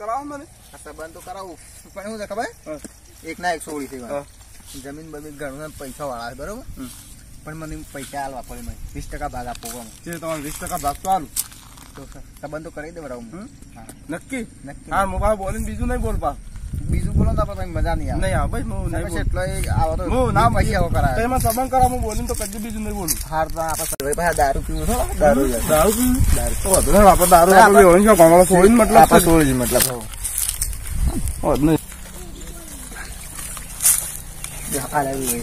કરાવો મને. સંબંધ તો કરાવું. પણ શું છે ખબર? એક ના એક સોળી થઈ જમીન બમીન ઘણું પૈસા વાળા છે બરોબર? પણ મને પૈસા હાલવા પડે મને. વીસ ટકા ભાગ આપો ગમે તમારે વીસ ટકા ભાગ તો હાલું તો સંબંધ તો કરી દેવડાવું હમ? નક્કી? નક્કી. હા મોબાઈલ બોલીને બીજું નહીં બોલ પા બીજું બોલો તો આપણે મજા નહીં આવે. નહીં ભાઈ હું નહીં પછી એટલો એ આવો તો હું ના પૈસા આવો કરાવે એમાં સંબંધ કરાવ હું બોલીને તો કદી બીજું નહીં બોલું. હાર તો આપણે ભાઈ દારૂ પીવું છો દારૂ દારૂ પીવું? દારૂ. તો વધુ આપણે દારૂ આપણે આપણે ઓળંગ કોમળો છોડીને મતલબ આપણે છે. સોળી મતલબ હો. વધુ આવી?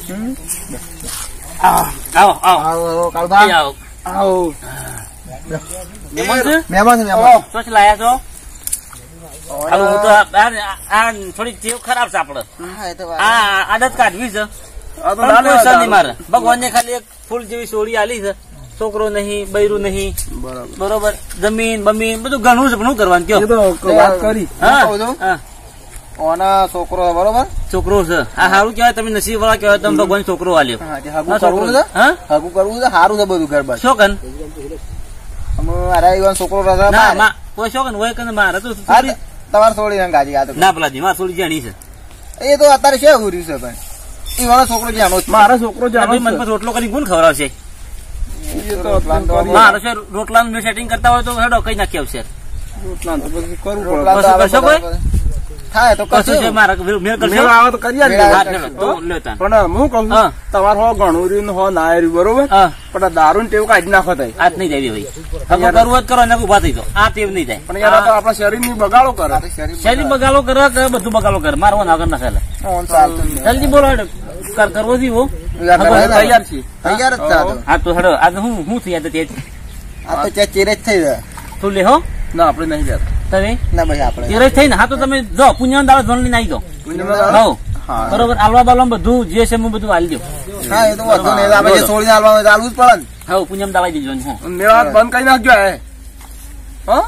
આવો આવો આવો. આવો. આવો આવો. મહેમાન છે? મહેમાન છે છે લાયા છો? હવે હું તો આ- થોડી ટેવ ખરાબ છે આપડે હા, એ તો વાત. આ આદત કાઢવી છે. ભગવાન ને ખાલી એક ફૂલ જેવી સોળી આલી છે. છોકરો નહીં બૈરું નહીં. બરોબર. જમીન બમીન બધું ઘણું છે પણ કરવાનું કયો? વાત કરી. ઓના છોકરો છે, બરોબર? છોકરો છે. આ સારું કહેવાય તમે નસીબ વાળા કહેવાય તમે ભગવાન છોકરો આલ્યો. કરવું છોકરો. છે? હગું કરવું છે? સારું છે બધું ઘર બાર. શું કન? અમે અરે છોકરો કોઈ શું કન? હોય કે મારે તે તમારે છોડી ને ગાજી આ તો ના પેલા ધીમા થોડી જાણી છે. એ તો અત્યારે છે એવું છે છે ભાઈ વાળો છોકરો જાણો મારો મારા છોકરો જાણો ભાઈ મને રોટલો કરી કોણ ખવડાવશે? એ. મારે છે રોટલાનું મેં સેટિંગ કરતા હોય તો હેડો કઈ નાખી આવશે? રોટલા તો પછી કરવું પડે. થાય તો કશું છે મેળ કરશો? આવે જ. પણ હું કહું તમારે હો ઘણું રહ્યું હો ના રહ્યું બરોબર? પણ દારૂ ને ટેવ કાઢી નાખો થાય આજ નહીં જાય ભાઈ. હવે કરવું હોય કરો એને ઊભા થઈ જાઓ. આ ટેવ નહીં જાય. પણ યાર આ તો આપણા શરીરની બગાડો કરે. શરીર બગાડો. કરે તો બધું બગાડો કરે? મારો ના કર ના ચાલે ઓન ચાલતું નહીં. જલ્દી બોલો કર કરવો જી હું તૈયાર છીએ. તૈયાર જ હા. તો. હડો તો હેડો. આ તો હું હું થઈ જાય તે આ તો ત્યાં ચેરે જ થઈ જાય. તું લે હો. ના આપણે નહીં જતા તમે? ના ભાઈ આપણે તેરે થઈ હા તો તમે જો પુણ્ય દાડો ધન લઈને આવી જાઓ. બરોબર? આલવા બાલવા બધું જે છે હું બધું આલી દઉં હા એ તો વાંધો નહીં. આપણે છોડીને હાલવાનું હોય તો જ પડે ને. હા પુણ્યમ દાવાઈ દેજો હું. મેળા બંધ કરી નાખજો હે હા?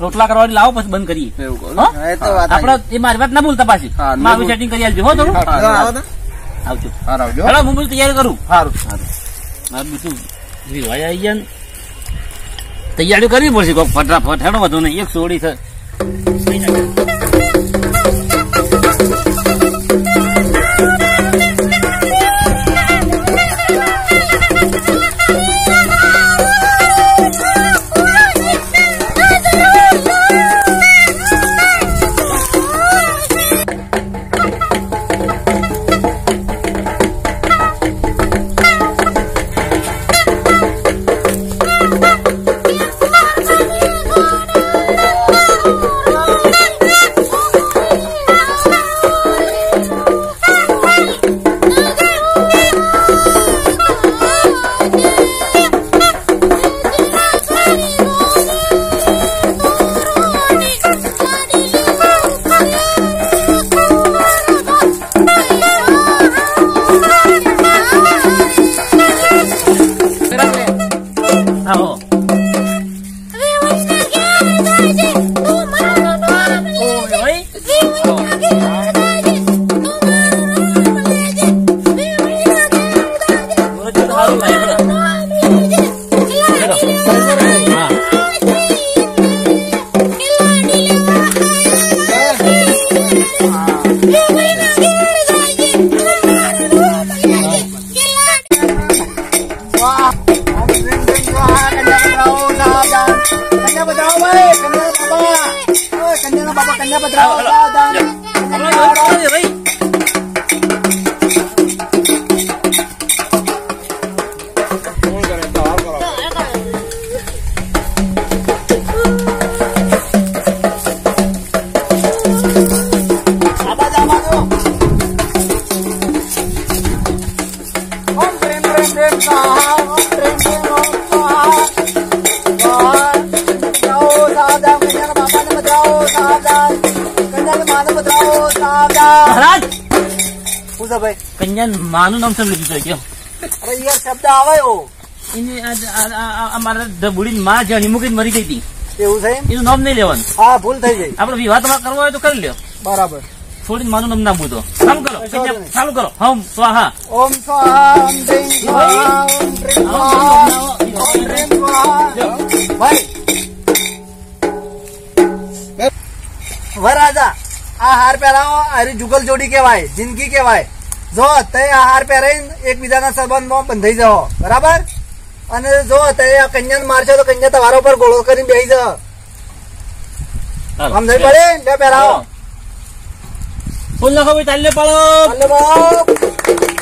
રોટલા કરવાની લાવો પછી બંધ કરીએ. આપડે એ મારી વાત ના બોલતા પાછી. મારું સેટિંગ કરી આલજો હો થોડું. આવજો. હા, આવજો. હું બધું તૈયારી કરું. સારું મારે બધું આવી ગયા. તૈયારી કરવી પડશે. ફટાફટ હેડો વધુ નહીં. એક સોડી છે. કન્યાના બાબા મહારાજ! શું છે ભાઈ? કન્યા માનું નામ સમ દીધું કેમ અરે યાર શબ્દ આવ્યો એની અમારા ઢબુડી માં જાણી મૂકીને મરી ગઈ હતી. એવું થાય એનું નામ નહીં લેવાનું. હા ભૂલ થઈ ગઈ. આપડે વિવાહ તમારે કરવો હોય તો કરી લ્યો. બરાબર. થોડી માનું નામ ના બોધો કામ કરો. ચાલુ કરો. હમ સ્વાહા. ઓમ સ્વાહા ભાઈ. વરાજા આ હાર પહેરાવો આરી જુગલ જોડી કહેવાય જિંદગી કહેવાય. જો તે આ હાર પહેરાઈને એકબીજાના સંબંધમાં બંધાઈ જાઓ બરાબર? અને જો તે આ કન્યાને મારશો તો કન્યા તમારા ઉપર ગોળો કરીને બેસી જાઓ. સમજાય પડે? બે પહેરાવો. ફૂલ લખો ભાઈ ચાલ્યો પાડો. ચાલો બાપ.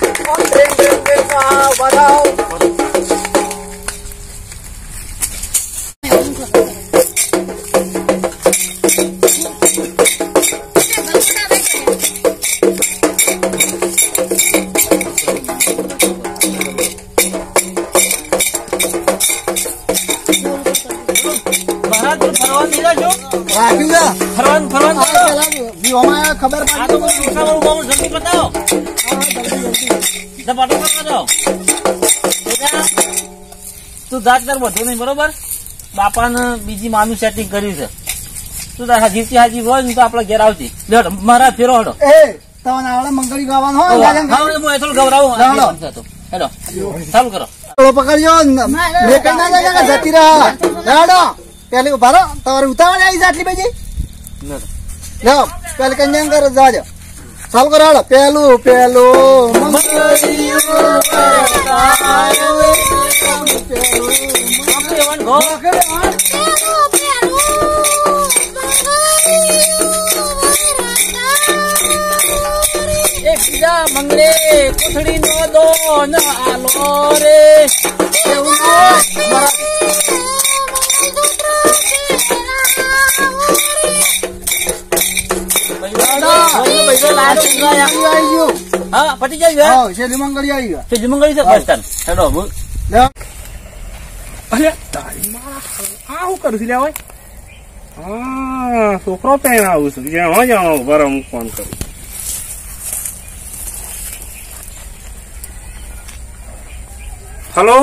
ફરવાનું ફરવાનું બીજી માનું સેટિંગ કર્યું છે તું તારા જીવતી હાજી હોય તો આપડે ઘેર આવતી મારા ફેરો હડો મંગળી ગાવાનું હોય હું એ થોડું ગભરાવું આ લેવડો. જે બનશે તો. હેડો ચાલુ કરો કે જતી રહે લેવડો પેલી ઊભા રહો. તમારે ઉતાવળ આવી છે આટલી બધી? લો પેલી કન્યા કરો જાજો. ચાલ કરો હાલો. પેલું પેલું. મંગળિયું વરસાયો, પેલું ગો. એક બીજા મંગળે કોથળી નો દો ન આલો રે. એવું હા. પટી જાય હા છેલ્લી આવી ગયું. તે જમંગળી છે બસ સ્ટેન્ડ હેડો બોલ. અરે તારી આ શું કરું છું લે હા છોકરો પેન આવું છું. જ્યાં જ્યાં ઊભા રહો, ફોન કરું. હલો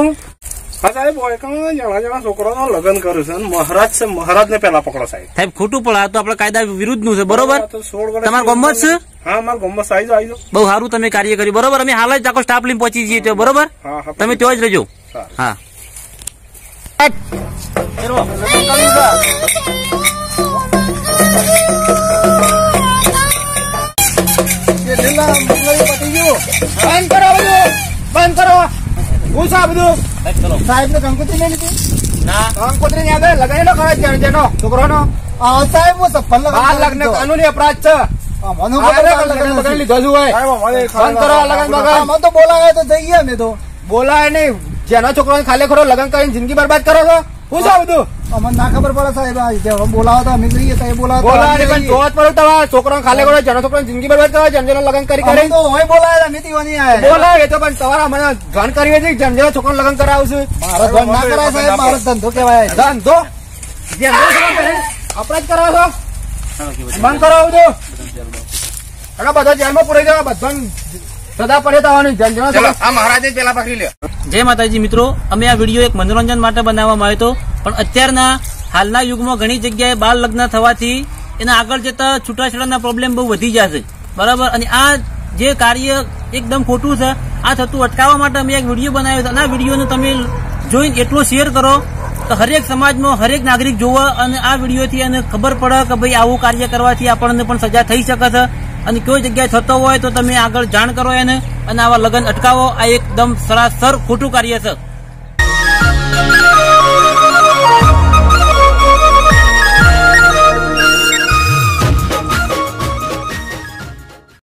હા સાહેબ એક જણા જણા છોકરાનો લગ્ન કર્યું છે. મહારાજ છે મહારાજ ને પેલા પકડો સાહેબ. સાહેબ ખોટું પડે આ તો આપણે કાયદા વિરુદ્ધનું છે બરોબર? તો તમારે ગમત છે? હા મારો ગમત આવી આવી બહુ સારું તમે કાર્ય કર્યું બરોબર? અમે હાલ જ આખો સ્ટાફ લઈને પહોંચી જઈએ છીએ બરોબર? તમે ત્યાં જ રહેજો. હા. બંધ કરો બંધ કરો. હું છે આ બધું? સાહેબ ને કંકોત્રી લઈ લીધી. ના. કંકોત્રી આગળ લગાવી નો કરે છે જેનો છોકરોનો. નો સાહેબ હું સફળ બાળ લગ્ન કાનૂની અપરાધ છે. બોલાય નહીં. જેના છોકરાને ખાલી ખરો લગ્ન કરીને જિંદગી બરબાદ કરો છો? છે આ બધું અમને ના ખબર પડે સાહેબ બોલાવો તો અમે જઈએ તો એ બોલાવો તો બોલાય અમે નહીં પણ જોવા જ પડે તમારા છોકરાને ખાલી ખરો જેના છોકરાને જિંદગી બરબાદ કરો જેમ જેના કરી કરી તો હોય બોલાવે અમે દીવાની આયા બોલાય તો પણ તમારા મને જાણ કરવી હતી જેમ છોકરાને લગ્ન કરાવું મારો ધન ના કરાય સાહેબ મારો ધંધો કહેવાય. ધંધો? જેમ જેના છોકરાને કરે, અપરાધ કરો છો. બંધ જેલમાં પૂરી જવા બધા સદા પડે થવાની આ મહારાજે પેલા પકડી લે જય માતાજી મિત્રો, અમે આ વીડિયો એક મનોરંજન માટે બનાવવામાં આવ્યો હતો. પણ અત્યારના હાલના યુગમાં ઘણી જગ્યાએ બાળ લગ્ન થવાથી એના આગળ જતા છૂટાછેડાના પ્રોબ્લેમ બહુ વધી જશે. બરાબર? અને આ જે કાર્ય એકદમ ખોટું છે, આ થતું અટકાવવા માટે અમે એક વીડિયો બનાવ્યો હતો. અને આ વિડીયોને તમે જોઈને એટલો શેર કરો તો હરેક સમાજમાં હરેક નાગરિક જોવા અને આ વિડીયોથી એને ખબર પડે કે ભાઈ આવું કાર્ય કરવાથી આપણને પણ સજા થઈ શકે છે. અને કોઈ જગ્યાએ થતો હોય તો તમે આગળ જાણ કરો એને અને આવા લગ્ન અટકાવો. આ એકદમ સરાસર ખોટું કાર્ય છે.